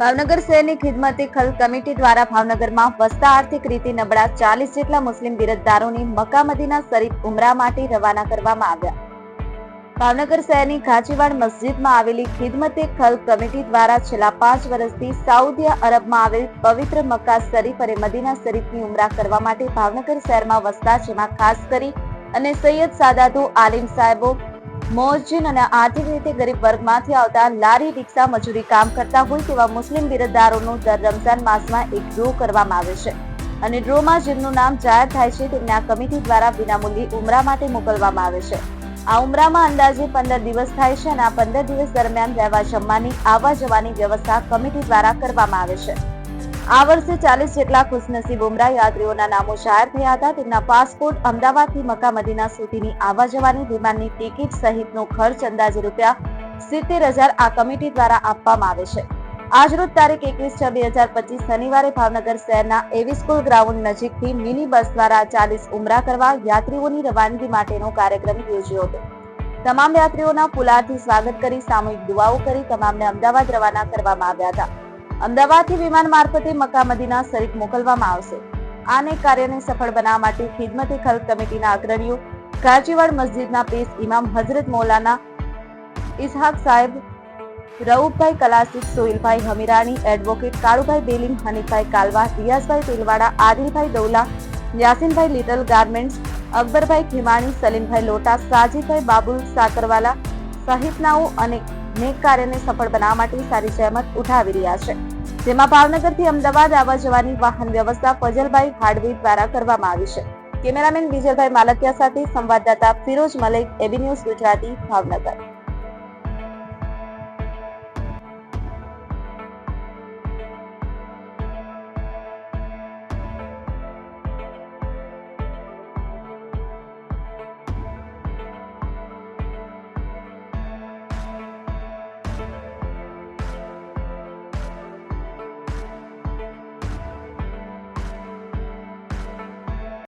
ભાવનગર શહેરની ખિદમતી ખલ કમિટી દ્વારા ભાવનગરમાં વસતા આર્થિક રીતે નબળા ચાલીસ જેટલા મુસ્લિમ બિરદદારોને મક્કામદીના શરીફ ઉમરા માટે રવાના કરવામાં આવ્યા. ભાવનગર શહેરની ઘાચીવાડ મસ્જિદમાં આવેલી ખિદમતે ખલ કમિટી દ્વારા છેલ્લા પાંચ વર્ષથી સાઉદી અરબમાં આવેલ પવિત્ર મક્કા શરીફ અને મદીના શરીફની ઉમરા કરવા માટે ભાવનગર શહેરમાં વસતા જેમાં ખાસ કરી અને સૈયદ સાદાદુ આલિમ સાહેબો મોહજિન અને આર્થિક રીતે ગરીબ વર્ગમાંથી આવતા લારી રિક્ષા મજૂરી કામ કરતા હોય તેવા મુસ્લિમ બિરદદારોનું દર રમઝાન માસમાં એક ડ્રો કરવામાં આવે છે. અને ડ્રોમાં જેમનું નામ જાહેર થાય છે, તેમને આ કમિટી દ્વારા વિનામૂલ્યે ઉમરા માટે મોકલવામાં આવે છે. આ ઉમરામાં અંદાજે પંદર દિવસ થાય છે અને આ પંદર દિવસ દરમિયાન રહેવા જમવાની, આવવા જવાની વ્યવસ્થા કમિટી દ્વારા કરવામાં આવે છે. આ વર્ષે ચાલીસ જેટલા ખુશનસીબ ઉમરા યાત્રીઓના નામો જાહેર થયા હતા. તેમના પાસપોર્ટ અમદાવાદથી મક્કા મદીના સુધીની આવવા જવાની વિમાનની ટિકિટ સહિતનો ખર્ચ અંદાજે રૂપિયા સિત્તેર હજાર આ કમિટી દ્વારા આપવામાં આવે છે. આજરોજ તારીખ એકવીસ છ બે હજાર પચીસ શનિવારે ભાવનગર શહેરના એવી સ્કૂલ ગ્રાઉન્ડ નજીકથી મિની બસ દ્વારા ચાલીસ ઉમરા કરવા યાત્રીઓની રવાનગી માટેનો કાર્યક્રમ યોજ્યો હતો. તમામ યાત્રીઓના પુલારથી સ્વાગત કરી સામૂહિક દુઆઓ કરી તમામને અમદાવાદ રવાના કરવામાં આવ્યા હતા. અમદાવાદથી વિમાન મારફતે મક્કા મદીના શરીફ મોકલવામાં આવશે. આને કાર્યને સફળ બનાવવા માટે ખિદમતે ખલક કમિટીના અગ્રણીઓ, કાજીવાડ મસ્જિદના પેશ ઇમામ હઝરત મૌલાના ઇસહાક સાહેબ, રઉફભાઈ કલાસિક સોહિલભાઈ હમીરાણી, એડવોકેટ કાળુભાઈ બેલીમ, હનીફભાઈ કાલવા, રિયાઝભાઈ તેલવાડા, આદિલભાઈ દૌલા, યાસીનભાઈ લિટલ ગાર્મેન્ટ્સ, અકબરભાઈ ખીમાણી, સલીમભાઈ લોટા સાજીભાઈ બાબુલ સાકરવાલા સહિતનાઓ અને નેક કાર્યને સફળ બનાવવા માટે સારી જહેમત ઉઠાવી રહ્યા છે. જેમાં ભાવનગરથી અમદાવાદ આવવા જવાની વાહન વ્યવસ્થા ફજલભાઈ હાડવી દ્વારા કરવામાં આવી છે. કેમેરામેન વિજયભાઈ માલતિયા સાથે સંવાદદાતા ફિરોજ મલિક, એબી ન્યૂઝ ગુજરાતી, ભાવનગર.